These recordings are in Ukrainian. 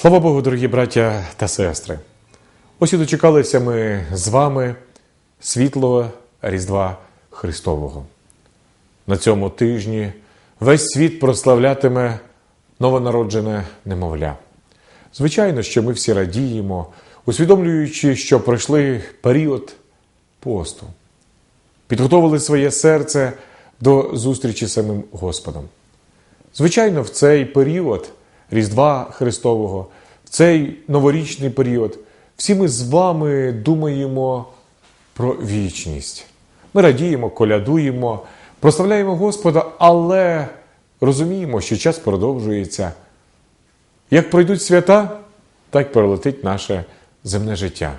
Слава Богу, дорогі браття та сестри! Ось і дочекалися ми з вами світлого Різдва Христового. На цьому тижні весь світ прославлятиме новонароджене немовля. Звичайно, що ми всі радіємо, усвідомлюючи, що пройшли період посту, підготовили своє серце до зустрічі з самим Господом. Звичайно, в цей період Різдва Христового, в цей новорічний період, всі ми з вами думаємо про вічність. Ми радіємо, колядуємо, прославляємо Господа, але розуміємо, що час продовжується. Як пройдуть свята, так пролетить наше земне життя.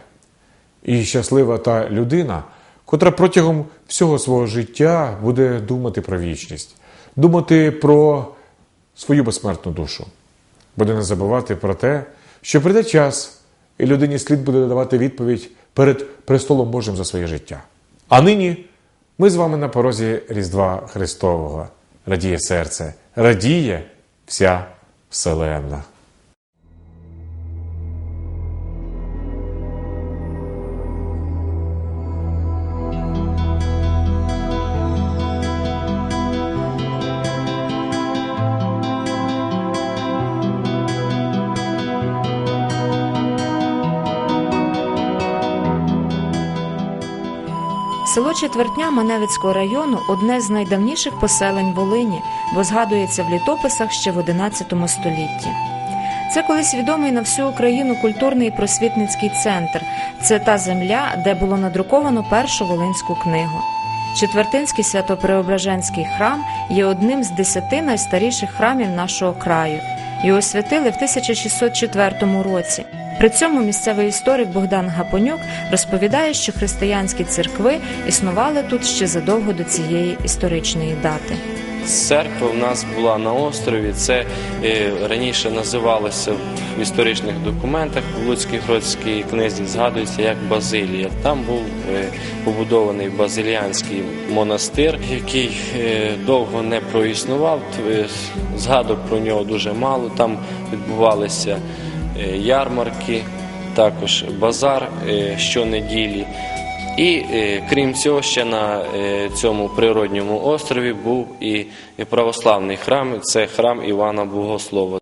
І щаслива та людина, котра протягом всього свого життя буде думати про вічність, думати про свою безсмертну душу, буде не забувати про те, що прийде час, і людині слід буде давати відповідь перед престолом Божим за своє життя. А нині ми з вами на порозі Різдва Христового. Радіє серце, радіє вся Вселенна. Четвертня Маневицького району одне з найдавніших поселень Волині, бо згадується в літописах ще в XI столітті. Це колись відомий на всю Україну культурний і просвітницький центр. Це та земля, де було надруковано першу волинську книгу. Четвертинський свято-преображенський храм є одним з десяти найстаріших храмів нашого краю. Його освятили в 1604 році. При цьому місцевий історик Богдан Гапонюк розповідає, що християнські церкви існували тут ще задовго до цієї історичної дати. Церква в нас була на острові. Це е, раніше називалося в історичних документах в Луцькій Гродській книзі згадується як Базилія. Там був е, побудований базиліанський монастир, який е, довго не проіснував. Згадок про нього дуже мало. Там відбувалися ярмарки, також базар е, щонеділі. І е, крім цього, ще на е, цьому природньому острові був і православний храм. Це храм Івана Богослова.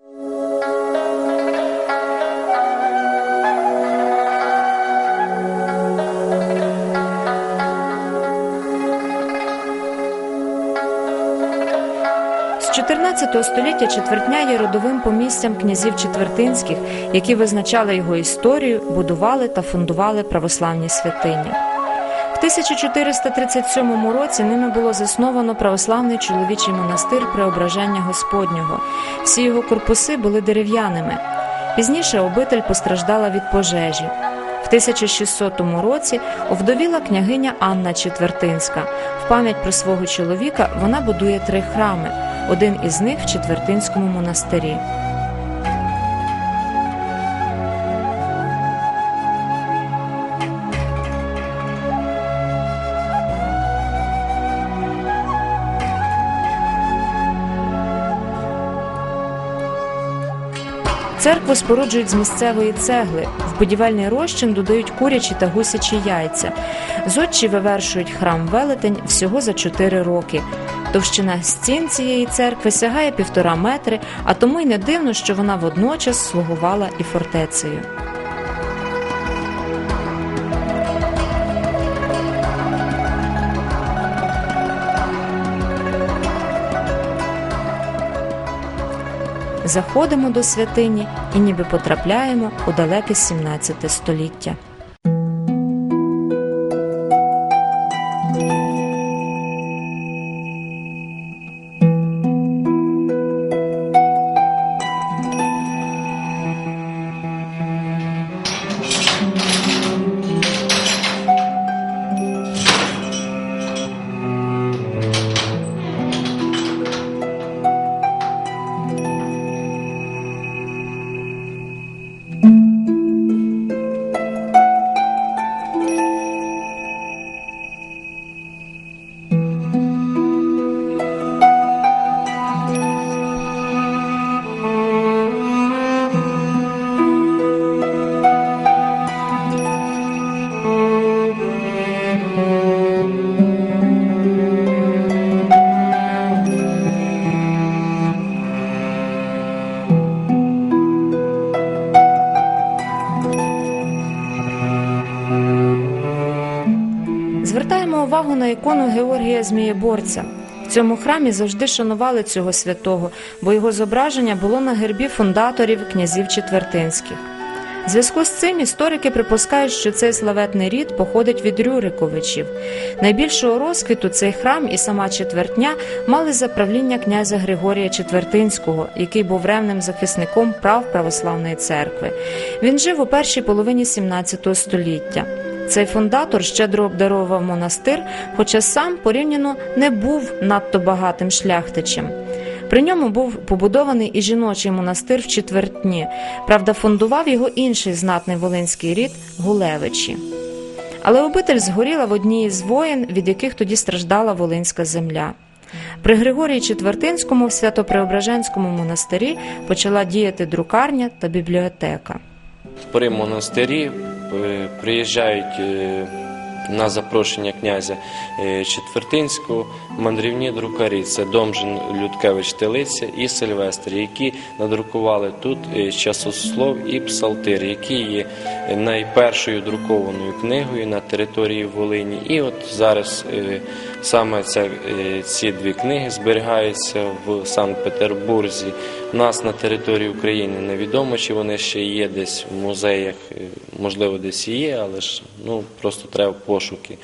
З 14 століття четвертня є родовим помістям князів четвертинських, які визначали його історію, будували та фундували православні святині. В 1437 році ними було засновано православний чоловічий монастир Преображення Господнього. Всі його корпуси були дерев'яними. Пізніше обитель постраждала від пожежі. В 1600 році овдовіла княгиня Анна Четвертинська. В пам'ять про свого чоловіка вона будує три храми. Один із них в Четвертинському монастирі. Церкву споруджують з місцевої цегли. В будівельний розчин додають курячі та гусячі яйця. Зодчі вивершують храм велетень всього за 4 роки. Товщина стін цієї церкви сягає півтора метри, а тому й не дивно, що вона водночас слугувала і фортецею. Заходимо до святині і ніби потрапляємо у далеке 17 століття. На ікону Георгія Змієборця. В цьому храмі завжди шанували цього святого, бо його зображення було на гербі фундаторів князів Четвертинських. В зв'язку з цим історики припускають, що цей славетний рід походить від Рюриковичів. Найбільшого розквіту цей храм і сама четвертня мали за правління князя Григорія Четвертинського, який був ревним захисником прав православної церкви. Він жив у першій половині 17 століття. Цей фундатор щедро обдаровував монастир, хоча сам порівняно не був надто багатим шляхтичем. При ньому був побудований і жіночий монастир в четвертні. Правда, фундував його інший знатний волинський рід Гулевичі. Але обитель згоріла в одній із воєн, від яких тоді страждала волинська земля. При Григорії Четвертинському в Свято-Преображенському монастирі почала діяти друкарня та бібліотека. При монастирі приїжджають е, на запрошення князя е, Четвертинського мандрівні друкарі. Це Домжин Людкевич Телиця і Сильвестр, які надрукували тут е, часослов і псалтир, які є найпершою друкованою книгою на території Волині. І от зараз е, саме ця, е, ці дві книги зберігаються в Санкт-Петербурзі. У нас на території України невідомо, чи вони ще є десь в музеях, е, можливо, десь і є, але ж ну, просто треба пошуки.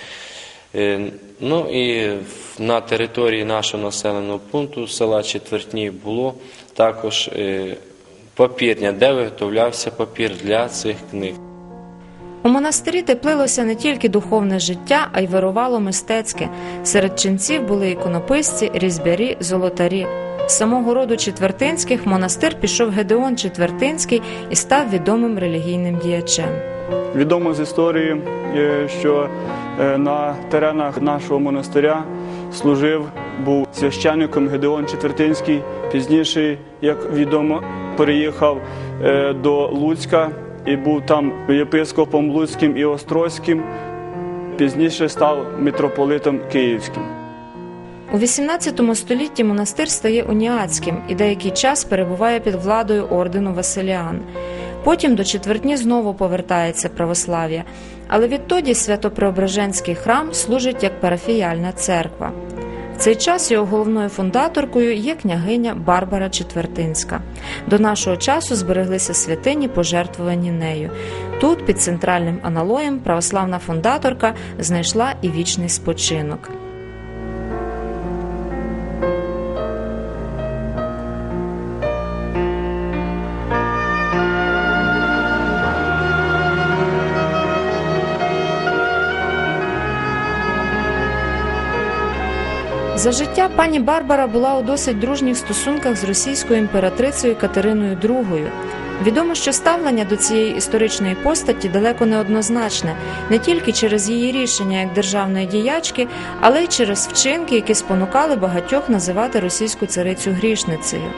Е, Ну і на території нашого населеного пункту села Четвертні було також папірня, де виготовлявся папір для цих книг. У монастирі теплилося не тільки духовне життя, а й вирувало мистецьке. Серед ченців були іконописці, різьбярі, золотарі. З самого роду Четвертинських монастир пішов Гедеон Четвертинський і став відомим релігійним діячем. Відомо з історії, е, що е, на теренах нашого монастиря служив, був священником Гедеон Четвертинський. Пізніше, як відомо, переїхав е, до Луцька і був там єпископом Луцьким і Острозьким. Пізніше став митрополитом Київським. У XVIII столітті монастир стає уніатським і деякий час перебуває під владою ордену Василіан. Потім до четвертні знову повертається православ'я, але відтоді Свято-Преображенський храм служить як парафіяльна церква. В цей час його головною фундаторкою є княгиня Барбара Четвертинська. До нашого часу збереглися святині, пожертвовані нею. Тут, під центральним аналоєм, православна фундаторка знайшла і вічний спочинок. За життя пані Барбара була у досить дружніх стосунках з російською імператрицею Катериною II. Відомо, що ставлення до цієї історичної постаті далеко не однозначне, не тільки через її рішення як державної діячки, але й через вчинки, які спонукали багатьох називати російську царицю грішницею.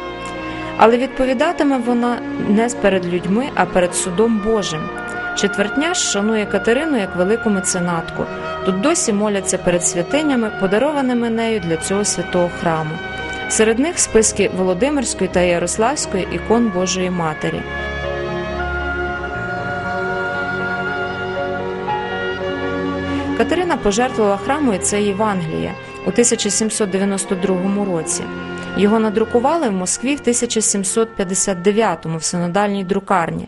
Але відповідатиме вона не перед людьми, а перед судом Божим. Четвертня ж шанує Катерину як велику меценатку. Тут досі моляться перед святинями, подарованими нею для цього святого храму. Серед них списки Володимирської та Ярославської ікон Божої Матері. Катерина пожертвувала храму і це Євангеліє у 1792 році. Його надрукували в Москві в 1759-му в синодальній друкарні.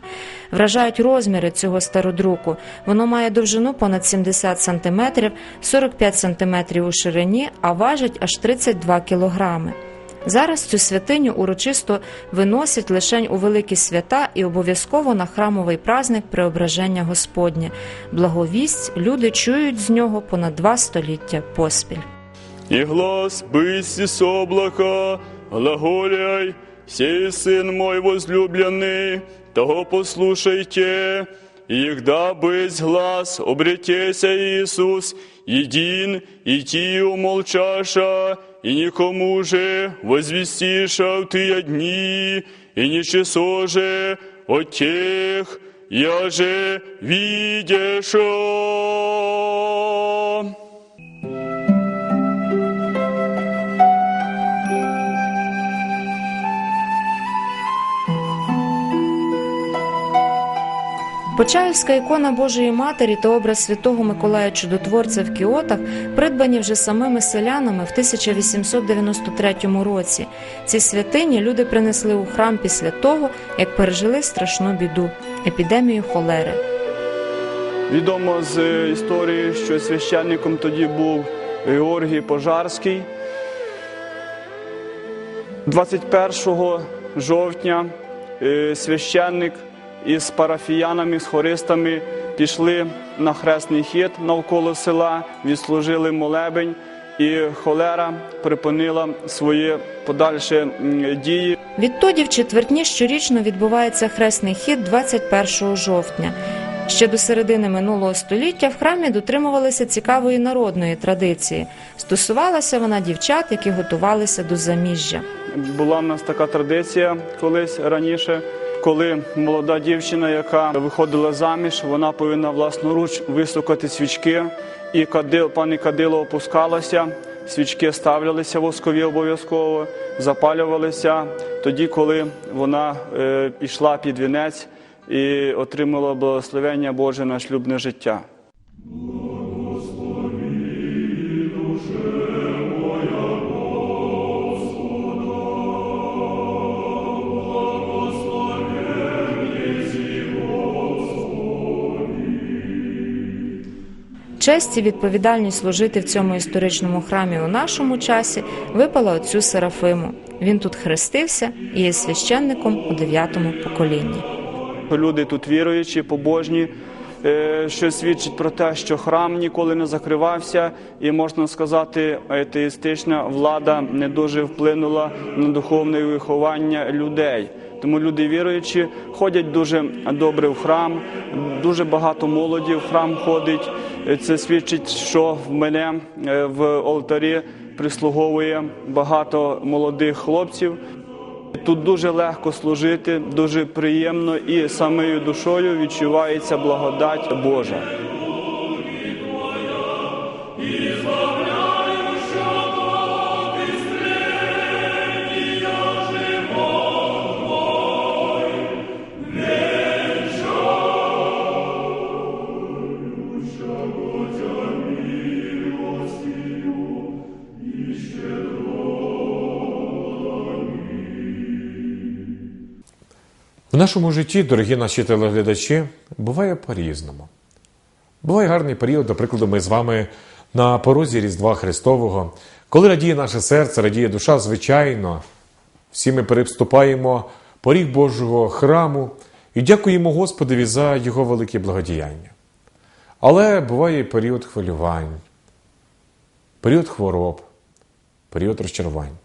Вражають розміри цього стародруку. Воно має довжину понад 70 см, 45 см у ширині, а важить аж 32 кілограми. Зараз цю святиню урочисто виносять лишень у великі свята і обов'язково на храмовий праздник Преображення Господнє. Благовість люди чують з нього понад два століття поспіль И глаз бысь с облака, глаголяй, сей сын мой возлюбленный, того послушайте, Егда бысь глаз, обретеся Иисус, един, идти умолчаша, и никому же возвестиша в ты дни, и ничего же от тех, я же видишь. Почаївська ікона Божої Матері та образ святого Миколая Чудотворця в Кіотах придбані вже самими селянами в 1893 році. Ці святині люди принесли у храм після того, як пережили страшну біду епідемію холери. Відомо з історії, що священником тоді був Георгій Пожарський. 21 жовтня е, священник із парафіянами, з хористами пішли на хресний хід навколо села, відслужили молебень, і холера припинила свої подальші дії. Відтоді в четвертні щорічно відбувається хресний хід 21 жовтня. Ще до середини минулого століття в храмі дотримувалися цікавої народної традиції. Стосувалася вона дівчат, які готувалися до заміжжя. Була в нас така традиція колись раніше, коли молода дівчина, яка виходила заміж, вона повинна власноруч висукати свічки, і кадил, пані кадило опускалося, свічки ставлялися воскові обов'язково, запалювалися тоді, коли вона е, пішла під вінець і отримала благословення Боже на шлюбне життя. Честь і відповідальність служити в цьому історичному храмі у нашому часі випала отцю Серафиму. Він тут хрестився і є священником у дев'ятому поколінні. Люди тут віруючі, побожні, що свідчить про те, що храм ніколи не закривався, і можна сказати, атеїстична влада не дуже вплинула на духовне виховання людей. Тому люди віруючі ходять дуже добре в храм, дуже багато молоді в храм ходить. Е, Це свідчить, що в мене е, в алтарі прислуговує багато молодих хлопців. Тут дуже легко служити, дуже приємно і самою душою відчувається благодать Божа. В нашому житті, дорогі наші телеглядачі, буває по-різному. Буває гарний період, до прикладу, ми з вами на порозі Різдва Христового. Коли радіє наше серце, радіє душа, звичайно, всі ми переступаємо поріг Божого храму і дякуємо Господові за Його велике благодіяння. Але буває і період хвилювань, період хвороб, період розчарувань.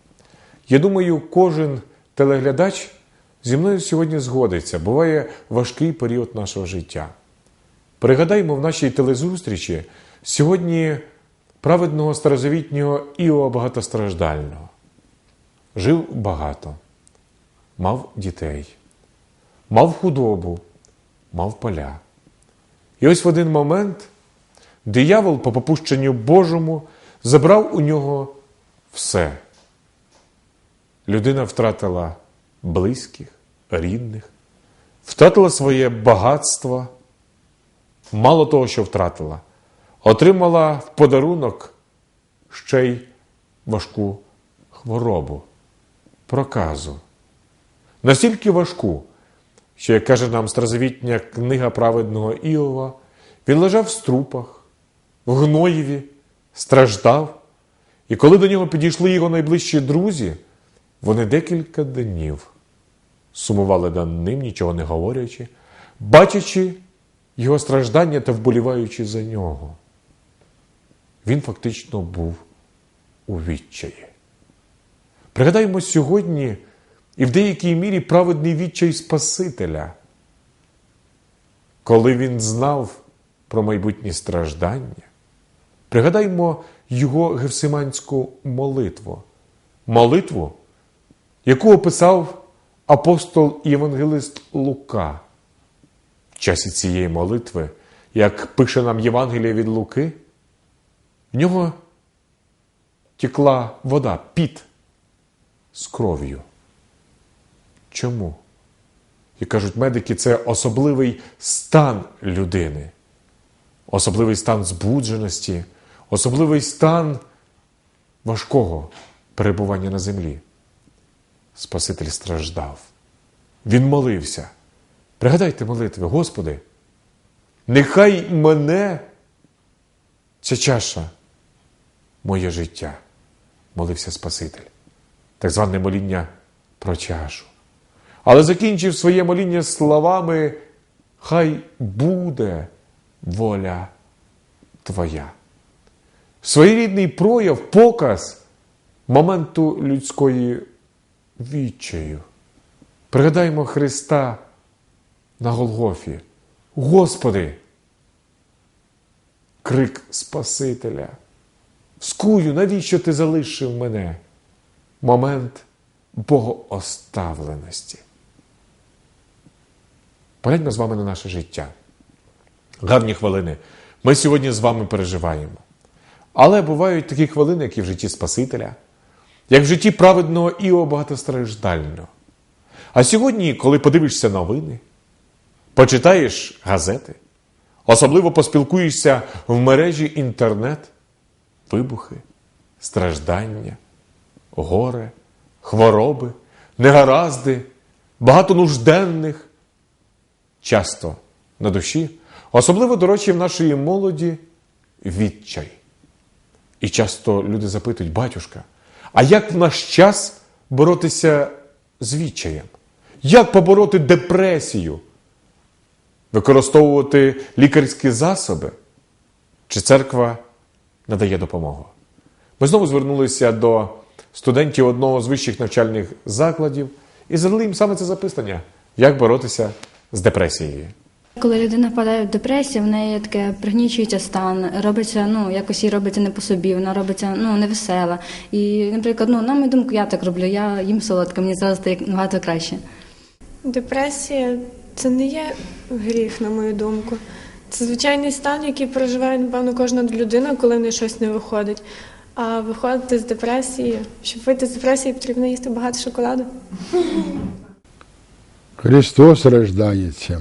Я думаю, кожен телеглядач зі мною сьогодні згодиться. Буває важкий період нашого життя. Пригадаймо в нашій телезустрічі сьогодні праведного старозавітнього Іова багатостраждального. Жив багато, мав дітей, мав худобу, мав поля. І ось в один момент диявол, по попущенню Божому, забрав у нього все. Людина втратила близьких, рідних, втратила своє багатство. Мало того, що втратила, отримала в подарунок ще й важку хворобу, проказу. Настільки важку, що, як каже нам старозавітня книга праведного Іова, він лежав в струпах, в гноєві, страждав, і коли до нього підійшли його найближчі друзі, вони декілька днів сумували над ним, нічого не говорячи, бачачи його страждання та вболіваючи за нього. Він фактично був у відчаї. Пригадаємо сьогодні і в деякій мірі праведний відчай Спасителя, коли він знав про майбутні страждання. Пригадаймо його гевсиманську молитву, молитву, яку описав апостол і євангелист Лука. В часі цієї молитви, як пише нам Євангеліє від Луки, в нього текла вода, піт з кров'ю. Чому? як кажуть медики, це особливий стан людини, особливий стан збудженості, особливий стан важкого перебування на землі. Спаситель страждав. Він молився. Пригадайте молитви, Господи, нехай мене ця чаша, моє життя, молився Спаситель. Так зване моління про чашу. Але закінчив своє моління словами Хай буде воля Твоя. Своєрідний прояв, показ моменту людської відчаю. Пригадаємо Христа на Голгофі. Господи! Крик Спасителя. Скую, навіщо ти залишив мене? Момент богооставленості. Погляньмо з вами на наше життя. Гарні хвилини. Ми сьогодні з вами переживаємо. Але бувають такі хвилини, як і в житті Спасителя, як в житті праведного Іова багатостраждального. А сьогодні, коли подивишся новини, почитаєш газети, особливо поспілкуєшся в мережі інтернет, вибухи, страждання, горе, хвороби, негаразди, багато нужденних, часто на душі, особливо, до речі, в нашої молоді відчай. І часто люди запитують, батюшка, а як в наш час боротися з відчаєм? Як побороти депресію? Використовувати лікарські засоби? Чи церква надає допомогу? Ми знову звернулися до студентів одного з вищих навчальних закладів і задали їм саме це запитання: як боротися з депресією? Коли людина впадає в депресію, в неї таке пригнічується стан, робиться, ну, якось їй робиться не по собі, вона робиться ну, невесела. І, наприклад, ну, на мою думку, я так роблю, я їм солодке, мені зараз стає набагато краще. Депресія це не є гріх, на мою думку. Це звичайний стан, який проживає, напевно, кожна людина, коли в неї щось не виходить. А виходити з депресії, щоб вийти з депресії, потрібно їсти багато шоколаду. Христос рождається.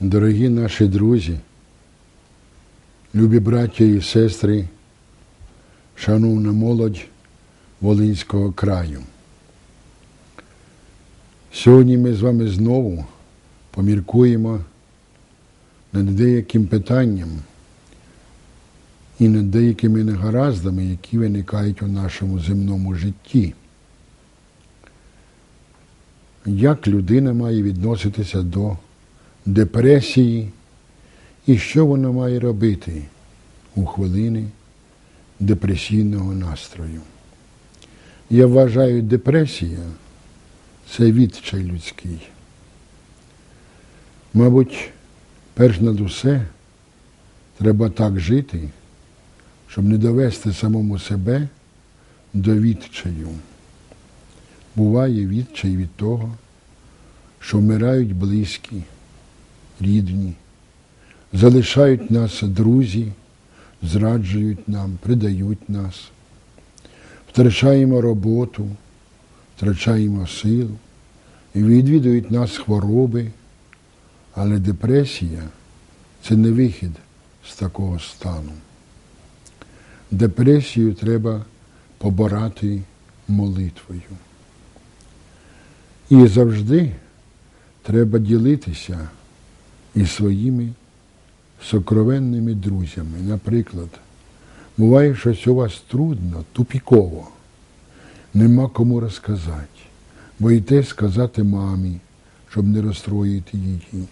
Дорогі наші друзі, любі браття і сестри, шановна молодь Волинського краю. Сьогодні ми з вами знову поміркуємо над деяким питанням і над деякими негараздами, які виникають у нашому земному житті. Як людина має відноситися до депресії і що вона має робити у хвилини депресійного настрою. Я вважаю, депресія це відчай людський. Мабуть, перш над усе треба так жити, щоб не довести самому себе до відчаю. Буває відчай від того, що вмирають близькі, рідні, залишають нас друзі, зраджують нам, придають нас, втрачаємо роботу, втрачаємо силу, і відвідують нас хвороби, але депресія це не вихід з такого стану. Депресію треба поборати молитвою. І завжди треба ділитися із своїми сокровенними друзями. Наприклад, буває, щось у вас трудно, тупіково, нема кому розказати, боїте сказати мамі, щоб не розстроїти її.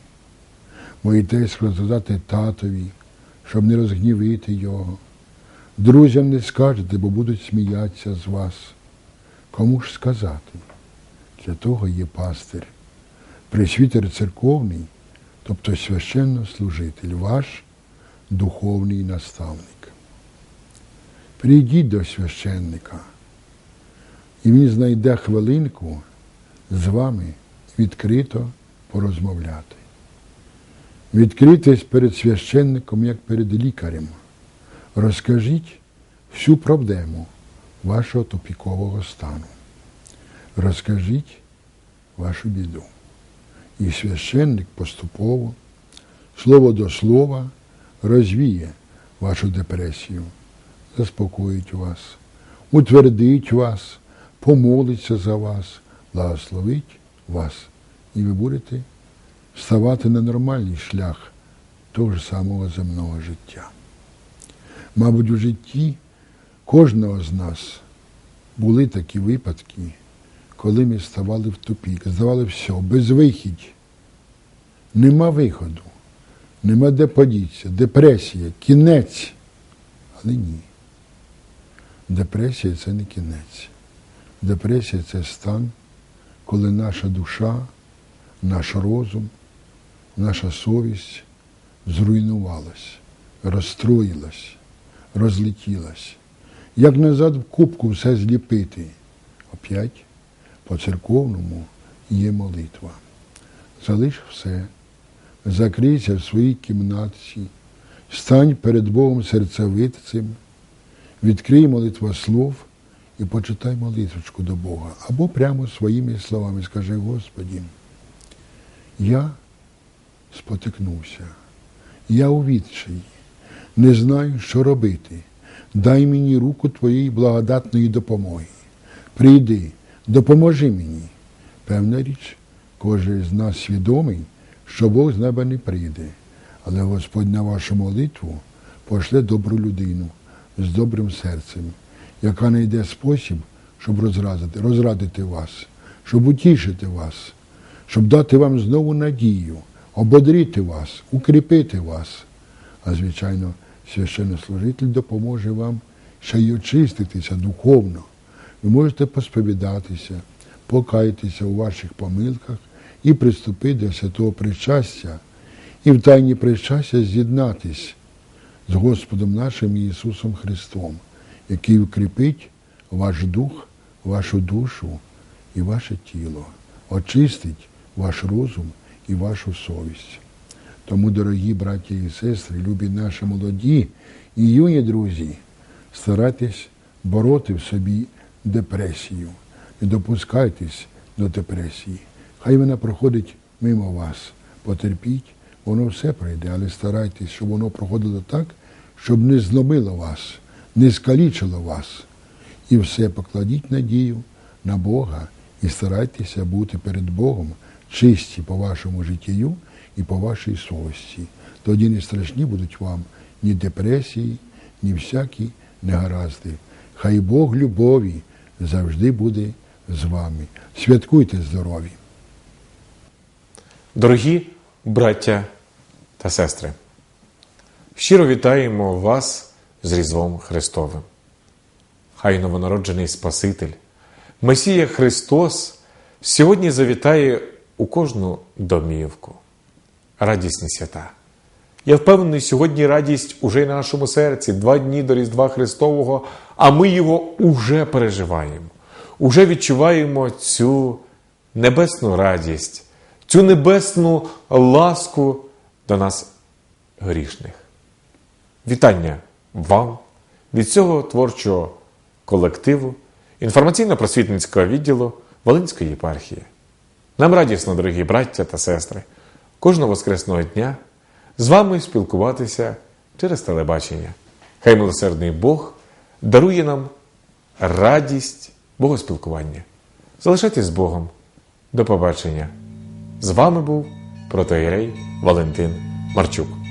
Боїтесь сказати татові, щоб не розгнівити його. Друзям не скажете, бо будуть сміятися з вас. Кому ж сказати? Для того є пастир, пресвітер церковний, тобто священнослужитель, ваш духовний наставник. Прийдіть до священника, і він знайде хвилинку з вами відкрито порозмовляти. Відкритись перед священником, як перед лікарем. Розкажіть всю проблему вашого тупікового стану. Розкажіть вашу біду. І священник поступово, слово до слова, розвіє вашу депресію, заспокоїть вас, утвердить вас, помолиться за вас, благословить вас. І ви будете ставати на нормальний шлях того ж самого земного життя. Мабуть, у житті кожного з нас були такі випадки, коли ми ставали в тупік, здавали все, безвихідь. Нема виходу, нема де подіться, депресія, кінець. Але ні. Депресія це не кінець. Депресія це стан, коли наша душа, наш розум, наша совість зруйнувалась, розстроїлась, розлетілась. Як назад в кубку все зліпити. Опять по церковному є молитва. Залиш все, закрийся в своїй кімнатці, стань перед Богом серцевитцем, відкрий молитва слов і почитай молитвочку до Бога. Або прямо своїми словами скажи, Господі, я спотикнувся, я у відчаї, не знаю, що робити. Дай мені руку твоєї благодатної допомоги. Прийди, допоможи мені. Певна річ, кожен з нас свідомий, що Бог з неба не прийде, але Господь на вашу молитву пошле добру людину з добрим серцем, яка знайде спосіб, щоб розрадити, розрадити вас, щоб утішити вас, щоб дати вам знову надію, ободрити вас, укріпити вас. А звичайно, священнослужитель допоможе вам ще й очиститися духовно. Ви можете посповідатися, покаятися у ваших помилках і приступити до святого причастя, і в тайні причастя з'єднатись з Господом нашим Ісусом Христом, який укріпить ваш дух, вашу душу і ваше тіло, очистить ваш розум і вашу совість. Тому, дорогі браті і сестри, любі наші молоді і юні друзі, старайтесь бороти в собі депресію. Не допускайтесь до депресії. Хай вона проходить мимо вас. Потерпіть, воно все пройде, але старайтесь, щоб воно проходило так, щоб не зломило вас, не скалічило вас. І все покладіть надію на Бога і старайтеся бути перед Богом чисті по вашому життю і по вашій совісті. Тоді не страшні будуть вам ні депресії, ні всякі негаразди. Хай Бог любові завжди буде з вами. Святкуйте здорові! Дорогі браття та сестри, щиро вітаємо вас з Різдвом Христовим. Хай новонароджений Спаситель, Месія Христос сьогодні завітає у кожну домівку. Радісні свята. Я впевнений, сьогодні радість уже й на нашому серці, два дні до Різдва Христового, а ми його уже переживаємо, уже відчуваємо цю небесну радість, цю небесну ласку до нас грішних. Вітання вам від цього творчого колективу інформаційно-просвітницького відділу Волинської єпархії. Нам радісно, дорогі браття та сестри, кожного воскресного дня з вами спілкуватися через телебачення. Хай милосердний Бог дарує нам радість богоспілкування. Залишайтесь з Богом. До побачення. З вами був протоєрей Валентин Марчук.